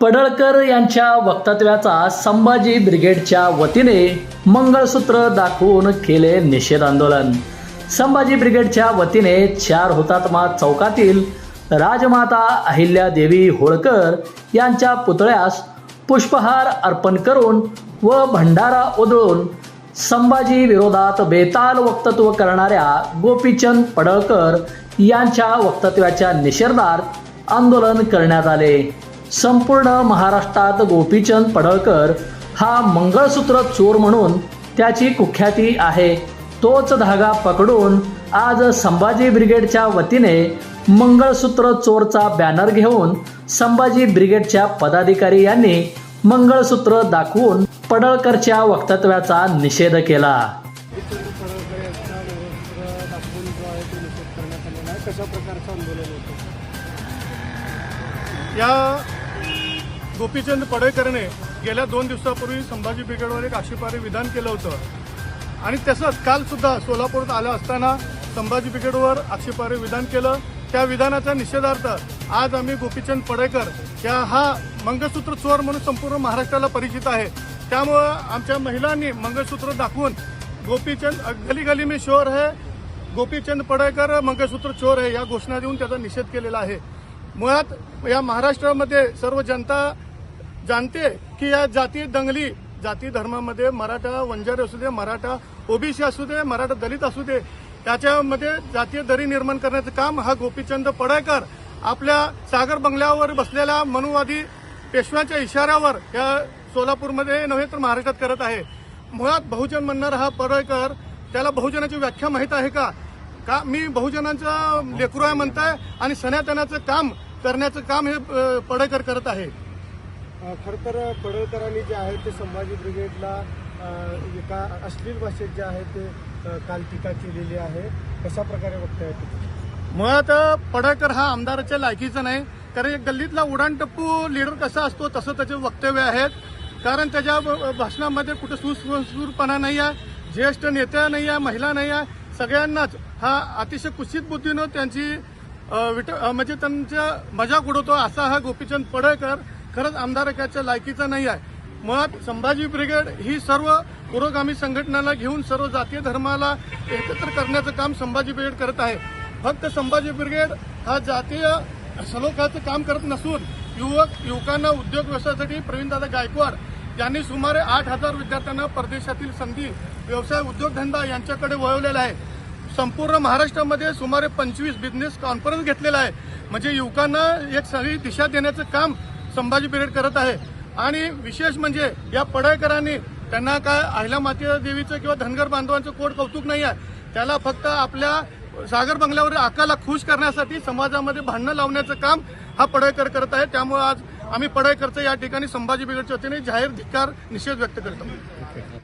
पडळकर यांच्या वक्तव्याचा संभाजी ब्रिगेडच्या वतीने मंगळसूत्र दाखवून केले निषेध आंदोलन. संभाजी ब्रिगेडच्या वतीने चार हुतात्मा चौकातील राजमाता अहिल्यादेवी होळकर यांच्या पुतळ्यास पुष्पहार अर्पण करून व भंडारा उधळून संभाजी विरोधात बेताल वक्तव्य करणाऱ्या गोपीचंद पडळकर यांच्या वक्तव्याच्या निषेधार्थ आंदोलन करण्यात आले. संपूर्ण महाराष्ट्रात गोपीचंद पडळकर हा मंगळसूत्र चोर म्हणून त्याची कुख्याती आहे. तोच धागा पकडून आज संभाजी ब्रिगेडच्या वतीने मंगळसूत्र चोरचा बॅनर घेऊन संभाजी ब्रिगेडच्या पदाधिकारी यांनी मंगळसूत्र दाखवून पडळकरच्या वक्तव्याचा निषेध केला. या गोपीचंद पडळकरने गेल्या दोन दिवसापूर्वी संभाजी ब्रिगेडवर एक आक्षेपार्ह विधान केलं होतं. आणि तसंच काल सुद्धा सोलापूरात आलं असताना संभाजी ब्रिगेडवर आक्षेपारे विधान केलं. त्या विधानाचा निषेधार्थ आज आम्ही गोपीचंद पडळकर या हा मंगळसूत्र चोर म्हणून संपूर्ण महाराष्ट्राला परिचित आहे. त्यामुळं आमच्या महिलांनी मंगळसूत्र दाखवून गोपीचंद गली गली मी शोर है गोपीचंद पडळकर मंगळसूत्र चोर आहे या घोषणा देऊन त्याचा निषेध केलेला आहे. मुळात या महाराष्ट्रामध्ये सर्व जनता जाणते की या जाती दंगली जाती धर्मामध्ये मराठा वंजारी असू दे मराठा ओबीसी असू दे मराठा दलित असू दे त्याच्यामध्ये जातीय दरी निर्माण करण्याचं काम हा गोपीचंद पडायकर आपल्या सागर बंगल्यावर बसलेल्या मनुवादी पेशव्यांच्या इशाऱ्यावर या सोलापूरमध्ये नव्हे तर महाराष्ट्रात करत आहे. मुळात बहुजन म्हणणारा हा पडळकर त्याला बहुजनाची व्याख्या माहीत आहे का? का मी बहुजनांचा लेकरू आहे म्हणताय आणि सनातनाचं काम करण्याचं काम हे पडळकर करत आहे. खरं तर पडळकरांनी जे आहे ते संभाजी ब्रिगेडला एका अश्लील भाषेत जे आहे ते काल टीका केलेली आहे. कशा प्रकारे बघताय मुळात पडळकर हा आमदाराच्या लायकीचा नाही कारण एक गल्लीतला उडाणटप्पू लीडर कसा असतो तसं त्याचे वक्तव्य आहेत. कारण त्याच्या भाषणामध्ये कुठे सुसूरपणा नाही आहे ज्येष्ठ नेत्या नाही आहे महिला नाही आहे सगळ्यांनाच हा अतिशय कुचित बुद्धीनं त्यांची विट म्हणजे त्यांच्या मजाक उडवतो असा हा गोपीचंद पडळकर खरंच आमदारकाच्या लायकीचा नाही आहे. मुळात संभाजी ब्रिगेड ही सर्व पुरोगामी संघटनाला घेऊन सर्व जातीय धर्माला एकत्र करण्याचं काम संभाजी ब्रिगेड करत आहे. फक्त संभाजी ब्रिगेड हा जातीय सलोखाचं काम करत नसून युवक युवकांना उद्योग व्यवसायासाठी प्रवीणदादा गायकवाड यांनी सुमारे आठ हजार विद्यार्थ्यांना परदेशातील संधी व्यवसाय उद्योगधंदा यांच्याकडे वळवलेला आहे. संपूर्ण महाराष्ट्रामध्ये सुमारे पंचवीस बिझनेस कॉन्फरन्स घेतलेला आहे. म्हणजे युवकांना एक सगळी दिशा देण्याचं काम संभाजी ब्रिगेड करत आहे. आणि विशेष म्हणजे या पडळकरांनी त्यांना काय अहिल्या माता देवीचं किंवा धनगर बांधवांचं कोड कौतुक नाही आहे. त्याला फक्त आपल्या सागर बंगल्यावर आकाला खुश करण्यासाठी समाजामध्ये भांडणं लावण्याचं काम हा पडळकर करत आहे. त्यामुळे आज आम्ही पडळकरचं या ठिकाणी संभाजी बिगडच्या वतीने जाहीर धिक्कार निषेध व्यक्त करतो.